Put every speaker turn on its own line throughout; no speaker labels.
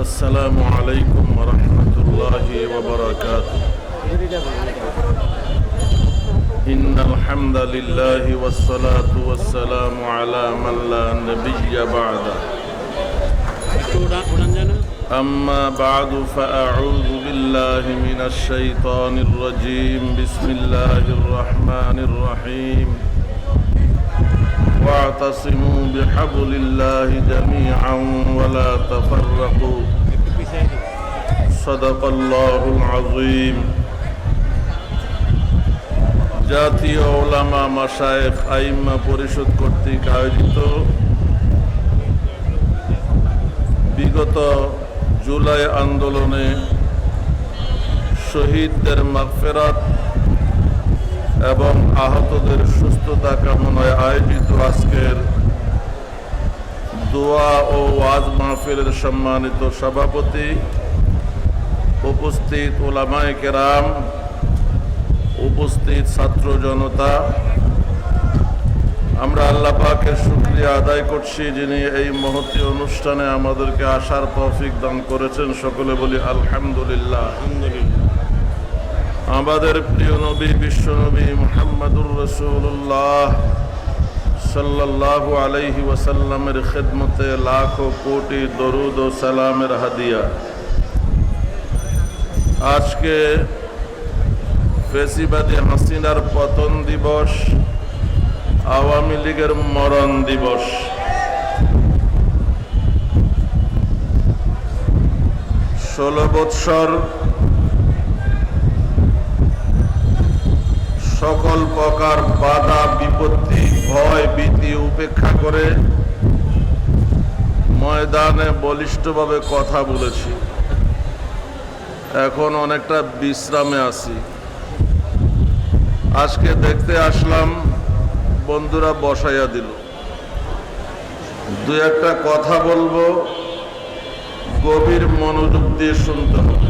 السلام عليكم ورحمة الله وبركاته إن الحمد لله والصلاة والسلام على من لا نبي بعده
একটু উড়া- উড়ান যায় না
أما بعد فأعوذ بالله من الشيطان الرجيم بسم الله الرحمن الرحيم واعتصموا بحبل الله جميعا ولا تفرقوا
একটু পিছিয়ে দিন
صدق الله العظيم জাতীয় ওলামা মাসায়েখ আইম্মা পরিষদ কর্তৃক আয়োজিত বিগত জুলাই আন্দোলনে শহীদদের মাগফেরাত এবং আহতদের সুস্থতা কামনায় আয়োজিত আজকের দোয়া ও ওয়াজ মাহফিলের সম্মানিত সভাপতি, উপস্থিত ওলামায় কেরাম, উপস্থিত ছাত্র জনতা। আমরা আল্লাহ পাকের শুক্রিয়া আদায় করছি যিনি এই মহতি অনুষ্ঠানে আমাদেরকে আসার তৌফিক দান করেছেন। সকলে বলি আলহামদুলিল্লাহ
আলহামদুলিল্লাহ।
আমাদের প্রিয় নবী, বিশ্ব নবী মোহাম্মদুর রসুল্লাহ সাল্লাল্লাহু আলাইহি ওয়াসাল্লামের খেদমতে লাখো কোটি দরুদ ও সালামের হাদিয়া। আজকে ফেসিবাদী হাসিনার পতন দিবস, আওয়ামী লীগের মরণ দিবস। ষোলো বৎসর সকল প্রকার বাধা, বিপত্তি, ভয়, ভীতি উপেক্ষা করে ময়দানে বলিষ্ঠভাবে কথা বলেছি। এখন অনেকটা বিশ্রামে আছি। আজকে দেখতে আসলাম, বন্ধুরা বসাইয়া দিল। দু একটা কথা বলব, গভীর মনোযোগ দিয়ে শুনতে হবে।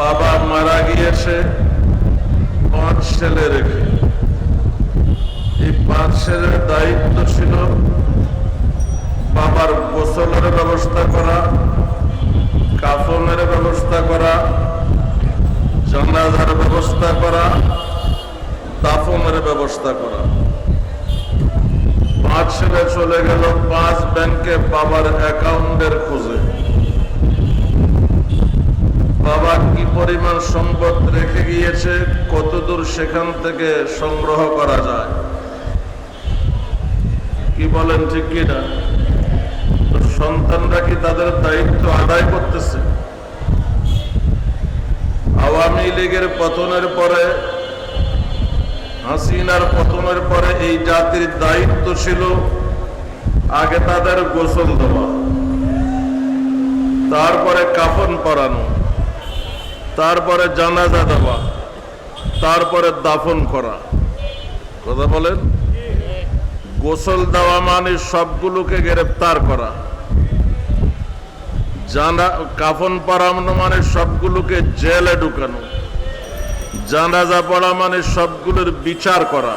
বাবা মারা গিয়েছে। পাঁচ ছেলে রেখে। এই পাঁচ ছেলের দায়িত্ব ছিল বাবার গোসলের ব্যবস্থা করা, কাফনের ব্যবস্থা করা, জানাজার ব্যবস্থা করা, দাফনের ব্যবস্থা করা। পাঁচ ছেলে চলে গেল পাঁচ ব্যাংকে বাবার অ্যাকাউন্টের খোঁজে। বাবা কি পরিমাণ সম্পদ রেখে গিয়েছে, কতদূর সেখান থেকে সংগ্রহ করা যায়? কি বলেন, ঠিক কি না? তো সন্তানরা কি তাদের দায়িত্ব আদায় করতেছে? আওয়ামী লীগের পতনের পরে, হাসিনার পতনের পরে এই জাতির দায়িত্ব ছিল আগে তাদের গোসল দেওয়া, তারপরে কাফন পরানো। তারপরে জানাজা দেওয়া, তারপরে দাফন করা। কথা বলেন? গোসল দেওয়া মানে সবগুলোকে গ্রেপ্তার করা। জানা, কাফন পরানো মানে সবগুলোকে জেলে ঢুকানো। জানাজা পড়া মানে সবগুলোর বিচার করা।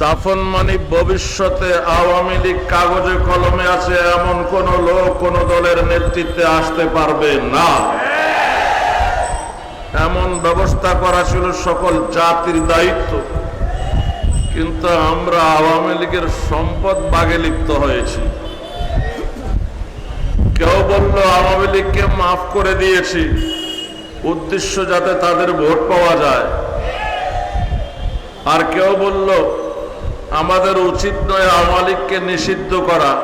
দাফন মানে ভবিষ্যতে আওয়ামী লীগ কাগজে কলমে আছে, এমন কোন লোক কোন দলের নেতৃত্বে আসতে পারবে না। এমন ব্যবস্থা করা ছিল সকল জাতির দায়িত্ব। কিন্তু আমরা আওয়ামী লীগের সম্পদ বাগে লিপ্ত হয়েছি। কেউ বলল, আওয়ামী লীগকে মাফ করে দিয়েছি। উদ্দেশ্য যাতে তাদের ভোট পাওয়া যায়। আর কেউ বলল, আমাদের উচিত নয় আওয়ামী লীগকে নিষিদ্ধ করা।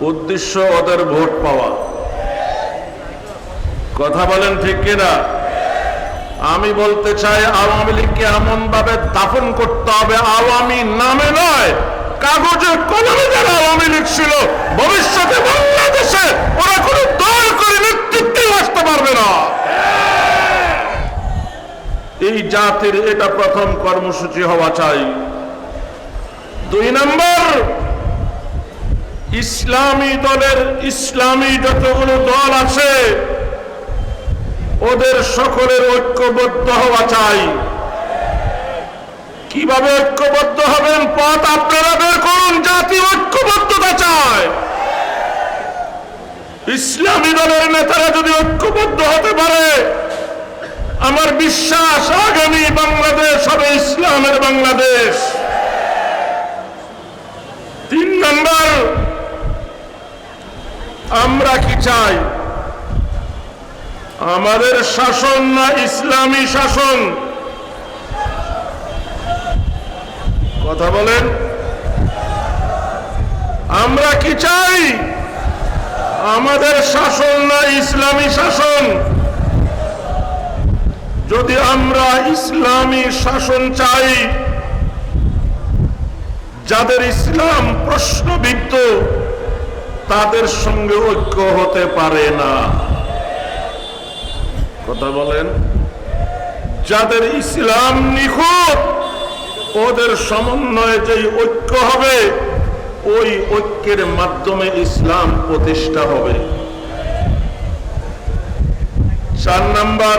উদ্দেশ্য ওদের ভোট পাওয়া। কথা বলেন ঠিক কিনা? আমি বলতে চাই, আওয়ামী লীগকে এমন ভাবে দাফন করতে হবে, আওয়ামী নামে নয়, কাগজে কলমে যারা আওয়ামী লীগ ছিল, ভবিষ্যতে বাংলাদেশে ওরা কোনো দল করে নেতৃত্বে আসতে পারবে না। এই জাতির এটা প্রথম কর্মসূচি হওয়া চাই। দুই নম্বর, ইসলামী দলের ইসলামী যতগুলো দল আছে ওদের সকলের ঐক্যবদ্ধ হওয়া চাই। কীভাবে ঐক্যবদ্ধ হবেন পথ আপনারা বের করুন, জাতি ঐক্যবদ্ধতা চায়। ইসলামী দলের নেতারা যদি ঐক্যবদ্ধ হতে পারে, আমার বিশ্বাস আগামী বাংলাদেশ হবে ইসলামের বাংলাদেশ। তিন নম্বর, আমরা কি চাই? আমাদের শাসন না ইসলামী শাসন? কথা বলেন। আমরা কি চাই? আমাদের শাসন না ইসলামী শাসন? যদি আমরা ইসলামী শাসন চাই, যাদের ইসলাম প্রশ্নবিদ্ধ, তাদের সঙ্গে ঐক্য হতে পারে না। কথা বলেন, যাদের ইসলাম নিখুঁত, ওদের সমন্বয়ে যে ঐক্য হবে, ওই ঐক্যের মাধ্যমে ইসলাম প্রতিষ্ঠা হবে। চার নাম্বার,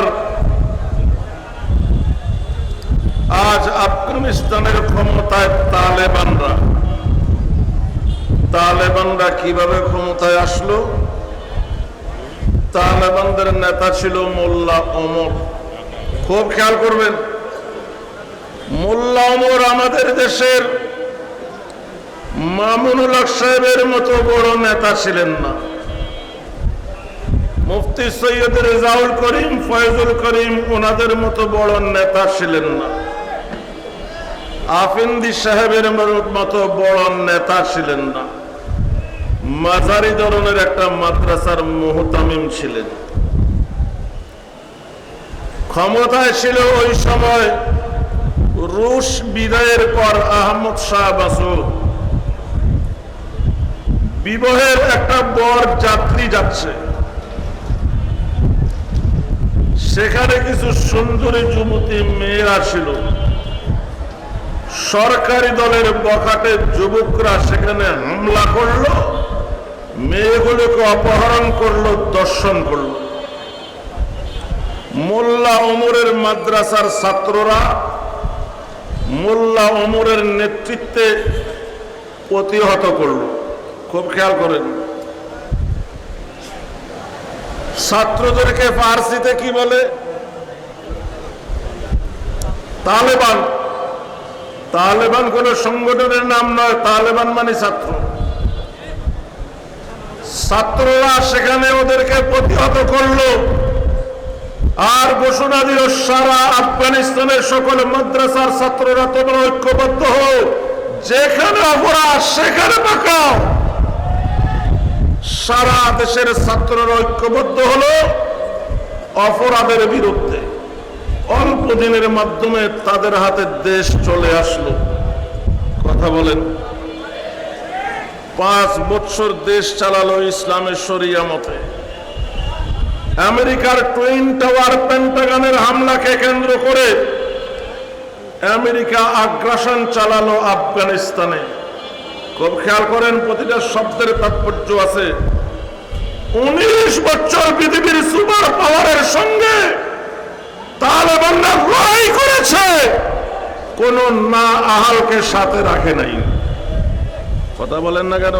আজ আফগানিস্তানের ক্ষমতায় তালেবানরা। তালেবানরা কীভাবে ক্ষমতায় আসলো? তালেবানদের নেতা ছিল মোল্লা অমর খুব খেয়াল করবেন, মোল্লা অমর আমাদের দেশের মামুনুল সাহেবের মতো বড় নেতা ছিলেন না। মুফতি সৈয়দ রেজাউল করিম, ফয়জুল করিম ওনাদের মতো বড় নেতা ছিলেন না। আফিন্দি সাহেবের মতো বড় নেতা ছিলেন না। মাঝারি ধরনের একটা মাদ্রাসার মোহতামিম ছিলেন। ক্ষমতায় ছিল ওই সময় রুশ বিদায়ের পর আহমদ শাহ বাসুদ বিবাহের একটা বর যাত্রী যাচ্ছে। সেখানে কিছু সুন্দরী যুবতী মেয়েরা ছিল। সরকারি দলের বখাটে যুবকরা সেখানে হামলা করল। মেয়েগুলোকে অপহরণ করল, দর্শন করল। মোল্লা ওমরের মাদ্রাসার ছাত্ররা মোল্লা ওমরের নেতৃত্বে প্রতিহত করল। খুব খেয়াল করেন। ছাত্রদেরকে ফার্সিতে কি বলে? তালেবান। তালেবান কোন সংগঠনের নাম নয়, তালেবান মানে ছাত্র। ছাত্ররা সেখানে ওদেরকে প্রতিহত আর সারা আফগানিস্তানের সকল মাদ্রাসার ছাত্ররা তোমরা ঐক্যবদ্ধ হও। যেখানে অপরাধ সেখানে পাকাও সারা দেশের ছাত্ররা ঐক্যবদ্ধ হলো অপরাধের বিরুদ্ধে। অল্প দিনের মাধ্যমে তাদের হাতে দেশ চলে আসলো। কথা বলেন। পাঁচ বছর দেশ চালালো ইসলামের শরিয়া মতে। আমেরিকার টুইন টাওয়ার পেন্টাগনের হামলাকে কেন্দ্র করে আমেরিকা আগ্রাসন চালালো আফগানিস্তানে। খুব খেয়াল করেন, প্রতিটা শব্দের তাৎপর্য আছে। উনিশ বছর পৃথিবীর সুপার পাওয়ারের সঙ্গে তালেবানরা লড়াই করেছে। কোন না আহালকে সাথে রাখে নাই। কথা বলেন না কেন?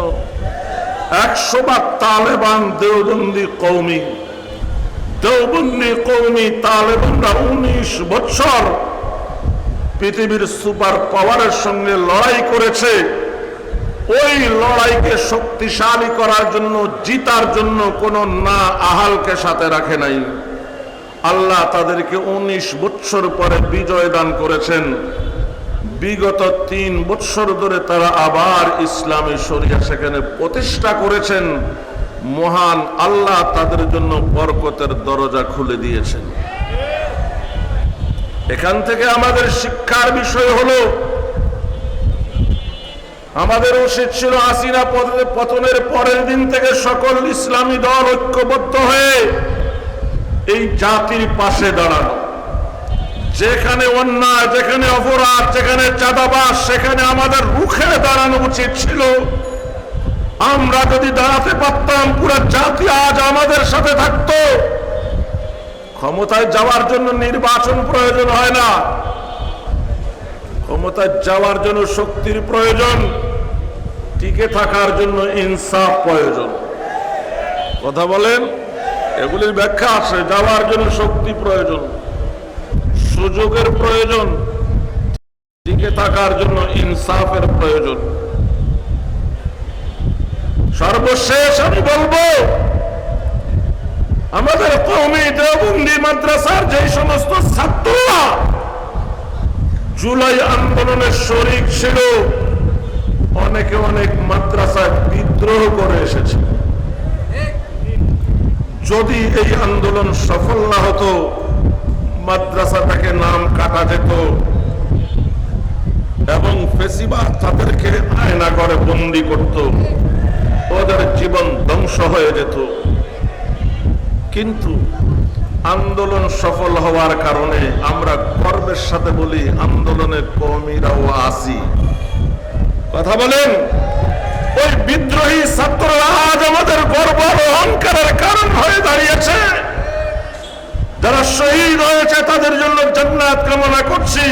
একশো বার তালেবান দেওবন্দি কৌমি দেওবন্দি কৌমি তালেবানরা উনিশ বছর পৃথিবীর সুপার পাওয়ারের সঙ্গে লড়াই করেছে। ওই লড়াইকে শক্তিশালী করার জন্য, জিতার জন্য কোন না আহালকে সাথে রাখে নাই। আল্লাহ তাদেরকে উনিশ বৎসর পরে বিজয় দান করেছেন। বিগত তিন বৎসর ধরে তারা আবার ইসলামী শরিয়া সেখানে প্রতিষ্ঠা করেছেন। মহান আল্লাহ তাদের জন্য বরকতের দরজা খুলে দিয়েছেন। এখান থেকে আমাদের শিক্ষার বিষয় হলো, আমাদের উচিত ছিল আসিনা পতনের পরের দিন থেকে সকল ইসলামী দল ঐক্যবদ্ধ হয়ে এই জাতির পাশে দাঁড়ানো। যেখানে অন্যায়, যেখানে অপরাধ, যেখানে চাঁদাবাস সেখানে আমাদের রুখে দাঁড়ানো উচিত ছিল। আমরা যদি দাঁড়াতে পারতাম, পুরো জাতি আজ আমাদের সাথে থাকত। ক্ষমতায় যাওয়ার জন্য নির্বাচন প্রয়োজন হয় না। ক্ষমতায় যাওয়ার জন্য শক্তির প্রয়োজন, টিকে থাকার জন্য ইনসাফ প্রয়োজন। কথা বলেন? এগুলির ব্যাখ্যা আছে যাওয়ার জন্য শক্তি প্রয়োজন। সুযোগের প্রয়োজন, টিকে থাকার জন্য ইনসাফের প্রয়োজন। সর্বশেষ আমি বলব, আমাদের কৌমি দেওবন্দি মাদ্রাসার যে সমস্ত ছাত্ররা জুলাই আন্দোলনের শরিক ছিল, অনেকে অনেক মাদ্রাসায় বিদ্রোহ করে এসেছে। যদি এই আন্দোলন সফল না হতো মাদ্রাসা থেকে নাম কাটা যেত। এবং ফেসিবাদ তাদেরকে আয়না করে বন্দি করত। ওদের জীবন ধ্বংস হয়ে যেত। কিন্তু আন্দোলন সফল হওয়ার কারণে আমরা গর্বের সাথে বলি, আন্দোলনের কর্মীরাও আসি। কথা বলেন, ওই বিদ্রোহী ছাত্ররা আজ আমাদের গর্ব অহংকারের কারণ হয়ে দাঁড়িয়েছে। যারা শহীদ হয়েছে, তাদের জন্য জান্নাত কামনা করছি।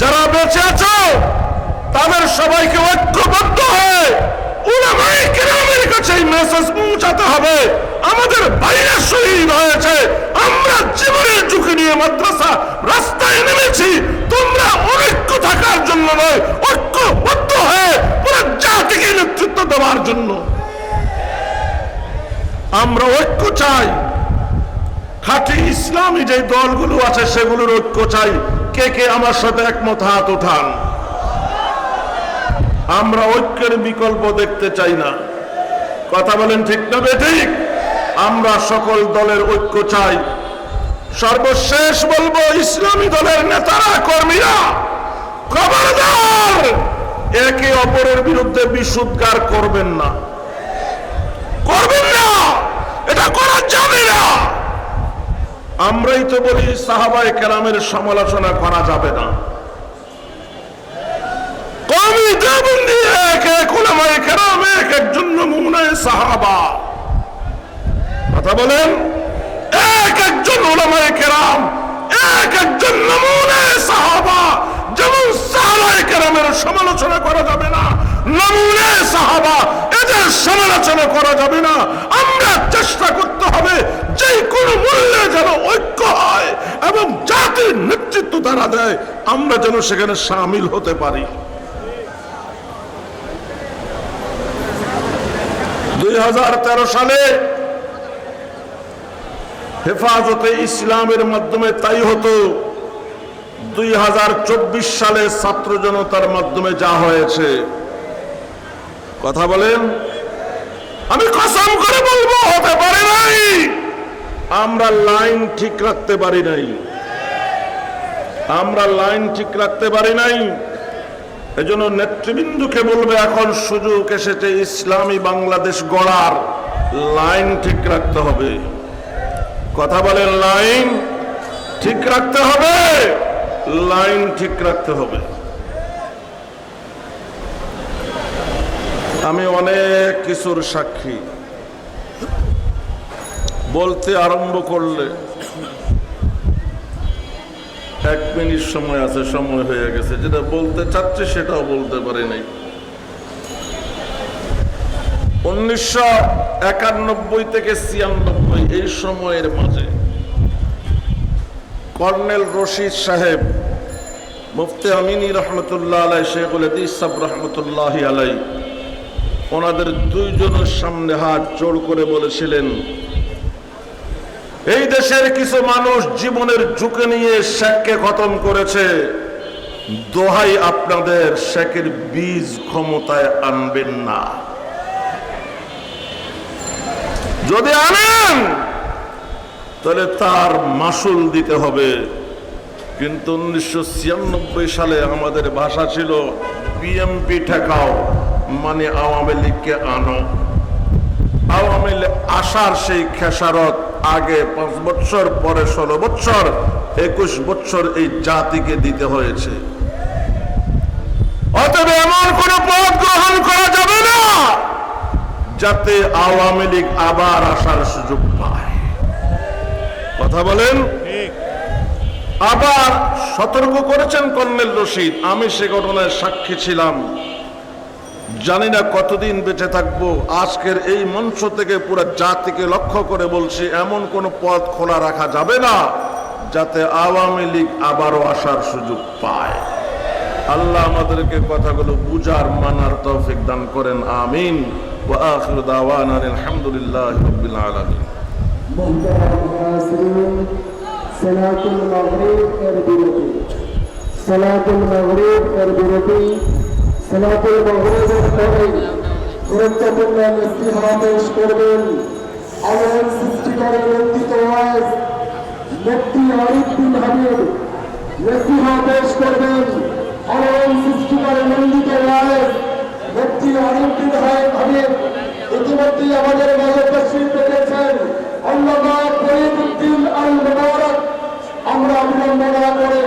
যারা বেঁচে আছো, তাদের সবাইকে ঐক্যবদ্ধ হয়ে মেসেজ পৌঁছাতে হবে। আমাদের শহীদ হয়েছে, আমরা জীবনের নিয়ে মাদ্রাসা রাস্তায় তোমরা থাকার জন্য নয় হয়ে নেতৃত্ব দেওয়ার জন্য। আমরা ঐক্য চাই। খাঁটি ইসলামী যে দলগুলো আছে সেগুলোর ঐক্য চাই। কে কে আমার সাথে একমত হাত উঠান আমরা ঐক্যের বিকল্প দেখতে চাই না। কথা বলেন ঠিক না ঠিক? আমরা সকল দলের ঐক্য চাই। সর্বশেষ বলব, ইসলামী দলের নেতারা, কর্মীরা একে অপরের বিরুদ্ধে বিশুদ্ধার করবেন না। করবেন না! এটা করা যাবে না! আমরাই তো বলি সাহাবাই কেরামের সমালোচনা করা যাবে না। এক কেরাম এক একজন সাহাবা। কথা বলেন? এক একজন এক একজন সাহাবা যেমন সাহাবায়ে সমালোচনা করা যাবে না, নমুনে সাহাবা এদের সমালোচনা করা যাবে না। আমরা চেষ্টা করতে হবে যে কোনো মূল্যে যেন ঐক্য হয় এবং জাতির নেতৃত্ব তারা দেয়, আমরা যেন সেখানে সামিল হতে পারি। দুই হাজার তেরো সালে হেফাজতে ইসলামের মাধ্যমে তাই হতো। দুই হাজার চব্বিশ সালে ছাত্র জনতার মাধ্যমে যা হয়েছে, কথা বলেন? আমি কসম করে বলব, হতে পারে নাই। আমরা লাইন ঠিক রাখতে পারি নাই। আমরা লাইন ঠিক রাখতে পারি নাই। এজন্য নেতৃবৃন্দুকে বলবে, এখন সুযোগ এসেছে, ইসলামী বাংলাদেশ গড়ার। লাইন ঠিক রাখতে হবে। কথা বলেন, লাইন ঠিক রাখতে হবে। লাইন ঠিক রাখতে হবে। আমি অনেক কিছুর সাক্ষী। বলতে আরম্ভ করলে এক মিনিট সময় আছে, সময় হয়ে গেছে। যেটা বলতে চাচ্ছে সেটাও বলতে পারি নাই। উনিশশো একানব্বই থেকে ছিয়ানব্বই এই সময়ের মাঝে কর্নেল রশিদ সাহেব, মুফতি আমিনী রহমতুল্লাহ আলাই শেখুল ইসাব রহমতুল্লাহ আলাই ওনাদের দুইজনের সামনে হাত জোড় করে বলেছিলেন, এই দেশের কিছু মানুষ জীবনের ঝুঁকে নিয়ে শেখকে খতম করেছে, দোহাই আপনাদের শেখের বীজ ক্ষমতায় আনবেন না। যদি আনেন তাহলে তার মাসুল দিতে হবে। কিন্তু উনিশশো ছিয়ানব্বই সালে আমাদের ভাষা ছিল বিএমপি ঠেকাও মানে আওয়ামী লীগকে আনো। আওয়ামী লীগ আসার সেই খেসারত আগে পাঁচ বছর, পরে ষোলো বছর, একুশ বছর এই জাতিকে দিতে হয়েছে। গ্রহণ করা যাবে না, যাতে আওয়ামী লীগ আবার আসার সুযোগ পায়। কথা বলেন। আবার সতর্ক করেছেন কর্নেল রশিদ আমি সে ঘটনায় সাক্ষী ছিলাম। জানি না কতদিন বেঁচে থাকব আজকের এই মঞ্চ থেকে পুরো জাতিকে লক্ষ্য করে বলছি এমন কোন পথ খোলা রাখা যাবে না যাতে আওয়ামী লীগ আবারও আসার সুযোগ পায়। আল্লাহ আমাদেরকে কথাগুলো বুঝার মানার তৌফিক দান করেন আমিন। ওয়া আখিরু দাওয়ানা আলহামদুলিল্লাহি রাব্বিল আলামিন।
मोहतरम सलातुल मगरिब एरबिरती सलातुल मगरिब एरबिरती सलातुल मगरिब এর গুরুত্বপূর্ণ মিষ্টি সমাবেশ করবেন আলোর সৃষ্টিকারী লক্ষিত ওয়াজ মুক্তি অরিফ বিন হাবিব মিষ্টি সমাবেশ করবেন আলোর সৃষ্টিকারী লক্ষিত ওয়াজ মুক্তি অরিফ বিন হাবিব ইতিমধ্যেই আমাদের মাঝে তশ্রী রেখেছেন আমরা অভিনন্দনা করে।